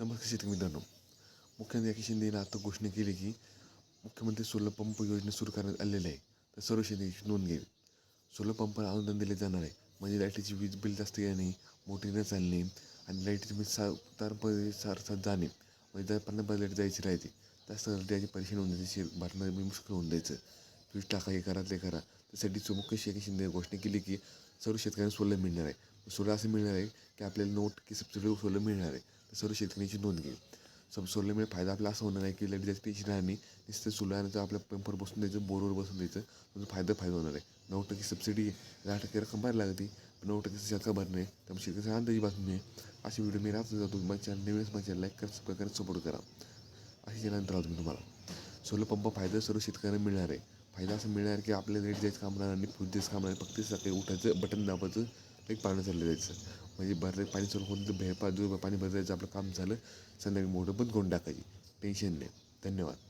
नमस्कार शेतकरी मित्रांनो. मुख्यमंत्री एकनाथ शिंदे यांनी आता घोषणा केली की मुख्यमंत्री सोलर पंप योजना सुरू करण्यात आलेली आहे. तर सर्व शेतकऱ्यांची नोंद घ्यावी. सोलर पंपाला अनुदान दिले जाणार आहे. म्हणजे लाईटीची वीज बिल जास्त येणे मोठी न चालणे आणि लाईटीची बिल सा तारपणे सारसात जाणे. म्हणजे जर पन्नास लाइट जायची राहते. जास्त त्याची परेशानी होऊन जायची शे भरणं मी मुश्किल होऊन जायचं. वीज टाका हे करा ते करा. त्यासाठी जो मुख्य शेख शिंदे घोषणा केली की सर्व शेतकऱ्यांना सोलर मिळणार आहे. सोलर असं मिळणार आहे की आपल्याला नोट की सबसिडीवर सोलर मिळणार आहे. तर सर्व शेतकऱ्यांची नोंद घे. सब सोलरमुळे फायदा आपला असं होणार आहे की लगेच जास्त टेन्शन राहणे नुसतं सोलर आणायचं आपल्या पंपवर बसून द्यायचं बोरवर बसून द्यायचं. त्याचा फायदा फायदा होणार आहे. नऊ टक्के सबसिडी दहा टक्के रक्कम भरायला लागते. पण नऊ टक्के शाखा भरणे त्यामुळे शेतकऱ्याचा अंदाजी बातमी आहे. अशी व्हिडिओ मी राहतो जातो. माझ्या नवीन माझ्या लाईक करा सबस्क्राईब करा सपोर्ट करा. अशी चॅनल राहतो मी तुम्हाला. सोलर पंप फायदा सर्व शेतकऱ्यांना मिळणार आहे. फायदा असं मिळणार की आपले रेट जायचं काम राहणार नाही फूट जायचं काम राहणार फक्त सकाळी उठायचं बटन दाबायचं एक पाणी चाललं जायचं. म्हणजे भरले पाणी चालू होऊन भेपा जो पाणी भरायचं आपलं काम झालं संध्याकाळी मोठं पण कोण टाकायची. टेन्शन नाही. धन्यवाद.